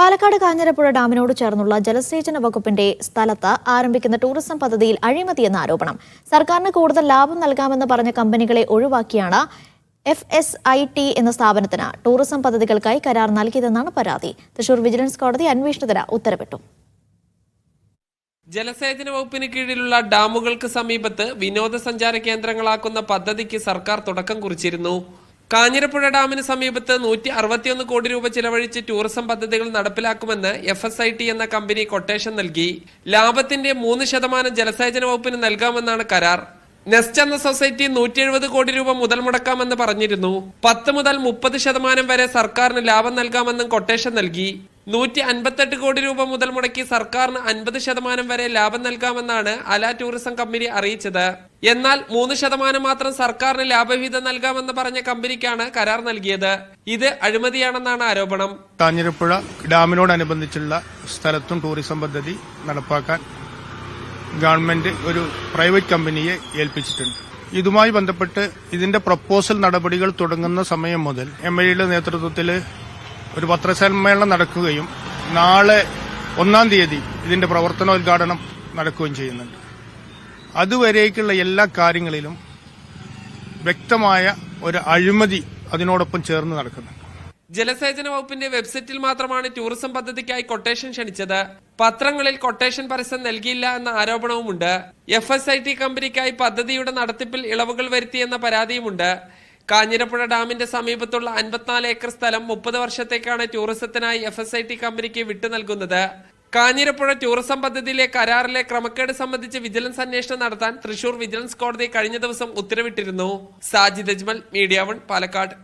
പാലക്കാട് കാഞ്ഞിരപ്പുഴ ഡാമിനോട് ചേർന്നുള്ള ജലസേചന വകുപ്പിന്റെ സ്ഥലത്ത് ആരംഭിക്കുന്ന ടൂറിസം പദ്ധതിയിൽ അഴിമതിയെന്ന ആരോപണം. സർക്കാരിന് കൂടുതൽ ലാഭം നൽകാമെന്ന് പറഞ്ഞ കമ്പനികളെ ഒഴിവാക്കിയാണ് എഫ് എസ് ഐ ടി എന്ന സ്ഥാപനത്തിന് ടൂറിസം പദ്ധതികൾക്കായി കരാർ നൽകിയതെന്നാണ് പരാതി. തൃശൂർ വിജിലൻസ് കോടതി അന്വേഷണത്തിന് ഉത്തരവിട്ടു. ജലസേചന വകുപ്പിന് കീഴിലുള്ള ഡാമുകൾക്ക് സമീപത്ത് വിനോദസഞ്ചാര കേന്ദ്രങ്ങളാക്കുന്ന പദ്ധതിക്ക് സർക്കാർ തുടക്കം കുറിച്ചിരുന്നു. കാഞ്ഞിരപ്പുഴ ഡാമിന് സമീപത്ത് നൂറ്റി അറുപത്തിയൊന്ന് കോടി രൂപ ചിലവഴിച്ച് ടൂറിസം പദ്ധതികൾ നടപ്പിലാക്കുമെന്ന് എഫ് എസ് ഐ ടി എന്ന കമ്പനി കൊട്ടേഷൻ നൽകി. ലാഭത്തിന്റെ മൂന്ന് ശതമാനം ജലസേചന വകുപ്പിന് നൽകാമെന്നാണ് കരാർ. നെസ്റ്റ് എന്ന സൊസൈറ്റി നൂറ്റി എഴുപത് കോടി രൂപ മുതൽ മുടക്കാമെന്ന് പറഞ്ഞിരുന്നു. പത്ത് മുതൽ മുപ്പത് ശതമാനം വരെ സർക്കാരിന് ലാഭം നൽകാമെന്നും കൊട്ടേഷൻ നൽകി. നൂറ്റി അൻപത്തെട്ട് കോടി രൂപ മുതൽ മുടക്കി സർക്കാരിന് അൻപത് ശതമാനം വരെ ലാഭം നൽകാമെന്നാണ് അല ടൂറിസം കമ്പനി അറിയിച്ചത്. എന്നാൽ മൂന്ന് ശതമാനം മാത്രം സർക്കാരിന് ലാഭവിഹിതം നൽകാമെന്ന് പറഞ്ഞ കമ്പനിക്കാണ് കരാർ നൽകിയത്. ഇത് അഴിമതിയാണെന്നാണ് ആരോപണം. കാഞ്ഞിരപ്പുഴ ഡാമിനോടനുബന്ധിച്ചുള്ള സ്ഥലത്തും ടൂറിസം പദ്ധതി നടപ്പാക്കാൻ ഗവൺമെന്റ് ഒരു പ്രൈവറ്റ് കമ്പനിയെ ഏൽപ്പിച്ചിട്ടുണ്ട്. ഇതുമായി ബന്ധപ്പെട്ട് ഇതിന്റെ പ്രപ്പോസൽ നടപടികൾ തുടങ്ങുന്ന സമയം മുതൽ എം എ യുടെ നേതൃത്വത്തിൽ ഒരു പത്രസമ്മേളനം നടക്കുകയും നാളെ ഒന്നാം തീയതി ഇതിന്റെ പ്രവർത്തനോദ്ഘാടനം നടക്കുകയും ചെയ്യുന്നുണ്ട്. അതുവരേക്കുള്ള എല്ലാ കാര്യങ്ങളിലും വ്യക്തമായ ഒരു അഴിമതി അതിനോടൊപ്പം ചേർന്ന് നടക്കുന്നു ജലസേചന വകുപ്പിന്റെ വെബ്സൈറ്റിൽ മാത്രമാണ് ടൂറിസം പദ്ധതിക്കായി കൊട്ടേഷൻ ക്ഷണിച്ചത്. പത്രങ്ങളിൽ കൊട്ടേഷൻ പരസ്യം നൽകിയില്ല എന്ന ആരോപണവുമുണ്ട്. എഫ് എസ് ഐ ടി കമ്പനിക്കായി പദ്ധതിയുടെ നടത്തിപ്പിൽ ഇളവുകൾ വരുത്തിയെന്ന പരാതിയുമുണ്ട്. കാഞ്ഞിരപ്പുഴ ഡാമിന്റെ സമീപത്തുള്ള അൻപത്തിനാല് ഏക്കർ സ്ഥലം മുപ്പത് വർഷത്തേക്കാണ് ടൂറിസത്തിനായി എഫ് എസ് ഐ ടി കമ്പനിക്ക് വിട്ടു നൽകുന്നത്. കാഞ്ഞിരപ്പുഴ ടൂറിസം പദ്ധതിയിലെ കരാറിലെ ക്രമക്കേട് സംബന്ധിച്ച് വിജിലൻസ് അന്വേഷണം നടത്താൻ തൃശൂർ വിജിലൻസ് കോടതി കഴിഞ്ഞ ദിവസം ഉത്തരവിട്ടിരുന്നു. Sajid Ajmal media one Palakkad.